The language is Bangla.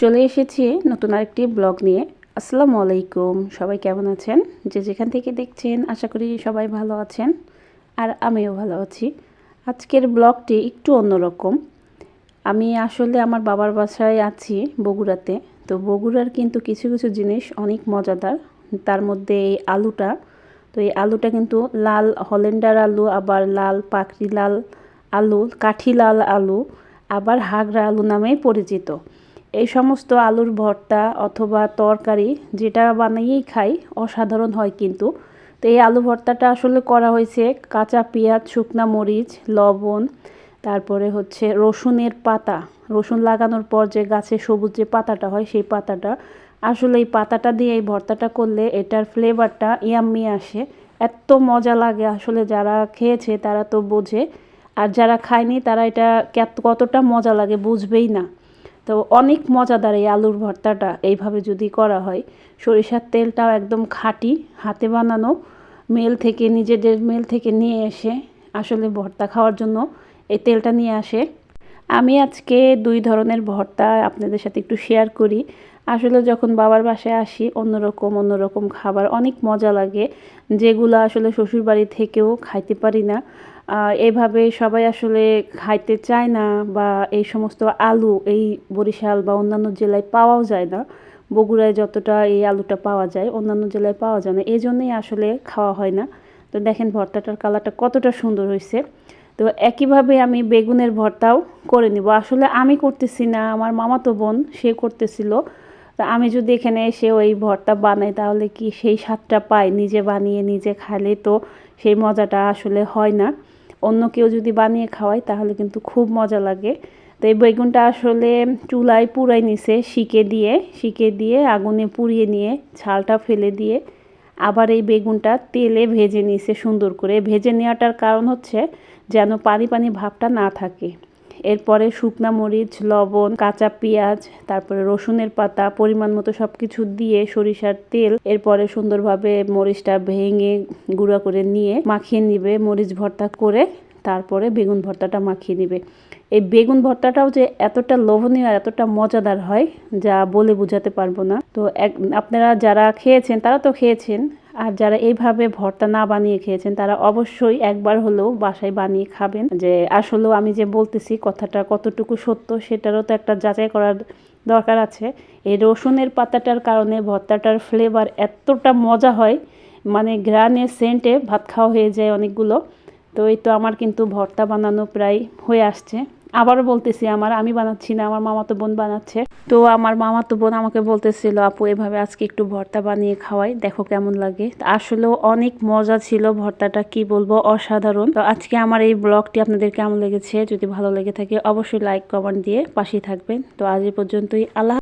চলে এসেছি নতুন আরেকটি ব্লগ নিয়ে। আসসালামু আলাইকুম। সবাই কেমন আছেন? যে যেখান থেকে দেখছেন, আশা করি সবাই ভালো আছেন আর আমিও ভালো আছি। আজকের ব্লগটি একটু অন্যরকম। আমি আসলে আমার বাবার বাসায় আছি বগুড়াতে। তো বগুড়ার কিন্তু কিছু কিছু জিনিস অনেক মজাদার। তার মধ্যে এই আলুটা। তো এই আলুটা কিন্তু লাল হলেন্ডার আলু, আবার লাল পাখরি লাল আলু, কাঠি লাল আলু, আবার হাগরা আলু নামেই পরিচিত। এই সমস্ত আলুর ভর্তা অথবা তরকারি যেটা বানাইয়েই খাই অসাধারণ হয় কিন্তু। তো এই আলু ভর্তাটা আসলে করা হয়েছে কাঁচা পেঁয়াজ, শুকনা মরিচ, লবণ, তারপরে হচ্ছে রসুনের পাতা। রসুন লাগানোর পর যে গাছে সবুজ যে পাতাটা হয় সেই পাতাটা। আসলে এই পাতাটা দিয়ে এই ভর্তাটা করলে এটার ফ্লেভারটা ইয়াম্মি আসে। এত মজা লাগে আসলে যারা খেয়েছে তারা তো বোঝে। আর যারা খায়নি তারা এটা কতটা মজা লাগে বুঝবেই না। তো অনেক মজাদার এই আলুর ভর্তাটা এইভাবে যদি করা হয়। সরিষার তেলটাও একদম খাঁটি, হাতে বানানো। মেল থেকে, নিজেদের মেল থেকে নিয়ে এসে আসলে ভর্তা খাওয়ার জন্য এই তেলটা নিয়ে আসে। আমি আজকে দুই ধরনের ভর্তা আপনাদের সাথে একটু শেয়ার করি। আসলে যখন বাবার বাসায় আসি, অন্যরকম অন্যরকম খাবার, অনেক মজা লাগে। যেগুলো আসলে শ্বশুরবাড়ি থেকেও খাইতে পারি না। এভাবে সবাই আসলে খাইতে চায় না বা এই সমস্ত আলু, এই বরিশাল বা অন্যান্য জেলায় পাওয়াও যায় না। বগুড়ায় যতটা এই আলুটা পাওয়া যায়, অন্যান্য জেলায় পাওয়া যায় না। এই জন্যই আসলে খাওয়া হয় না। তো দেখেন ভর্তাটার কালারটা কতটা সুন্দর হয়েছে। তো একইভাবে আমি বেগুনের ভর্তাও করে নিব। আসলে আমি করতেছি না, আমার মামাতো বোন, সে করতেছিল। তা আমি যদি এখানে এসে ওই ভর্তা বানাই, তাহলে কি সেই স্বাদটা পাই? নিজে বানিয়ে নিজে খাইলে তো সেই মজাটা আসলে হয় না। অন্য কেউ যদি বানিয়ে খাওয়াই তাহলে কিন্তু খুব মজা লাগে। তো এই বেগুনটা আসলে চুলায় পুরাই নিছে, শিকে দিয়ে শিকে দিয়ে আগুনে পুড়িয়ে নিয়ে ছালটা ফেলে দিয়ে আবার এই বেগুনটা তেলে ভেজে নিছে সুন্দর করে। ভেজে নেওয়াটার কারণ হচ্ছে যেন পানি পানি ভাবটা না থাকে। এরপরে শুকনা মরিচ, লবণ, কাঁচা পেঁয়াজ, তারপরে রসুনের পাতা, পরিমাণ মতো সব কিছু দিয়ে সরিষার তেল, এরপরে সুন্দরভাবে মরিচটা ভেঙে গুঁড়া করে নিয়ে মাখিয়ে নিবে, মরিচ ভর্তা করে তারপরে বেগুন ভর্তাটা মাখিয়ে নিবে। এই বেগুন ভর্তাটাও যে এতটা লোভনীয় আর এতটা মজাদার হয়, যা বলে বোঝাতে পারব না। তো এক, আপনারা যারা খেয়েছেন, তারা তো খেয়েছেন আর যারা এইভাবে ভর্তা না বানিয়ে খেয়েছেন, তারা অবশ্যই একবার হলেও বাসায় বানিয়ে খাবেন। যে আসলেও আমি যে বলতেছি কথাটা কতটুকু সত্য, সেটারও তো একটা যাচাই করার দরকার আছে। এই রসুনের পাতাটার কারণে ভর্তাটার ফ্লেভার এতটা মজা হয় মানে গ্রানের সেন্টে ভাত খাওয়া হয়ে যায় অনেকগুলো। তো এই তো আমার কিন্তু ভর্তা বানানো প্রায় হয়ে আসছে। আবারও বলতেছি, আমার আমি বানাচ্ছি না, আমার মামাতো বোন বানাচ্ছে। তো আমার মামাতো বোন আমাকে বলতেছিল, আপু, এভাবে আজকে একটু ভর্তা বানিয়ে খাওয়াই, দেখো কেমন লাগে। আসলে অনেক মজা ছিল ভর্তাটা, কি বলব, অসাধারণ। তো আজকে আমার এই ব্লগটি আপনাদের কেমন লেগেছে? যদি ভালো লেগে থাকে, অবশ্যই লাইক, কমেন্ট দিয়ে পাশেই থাকবেন। তো আজ এই পর্যন্তই, আল্লাহ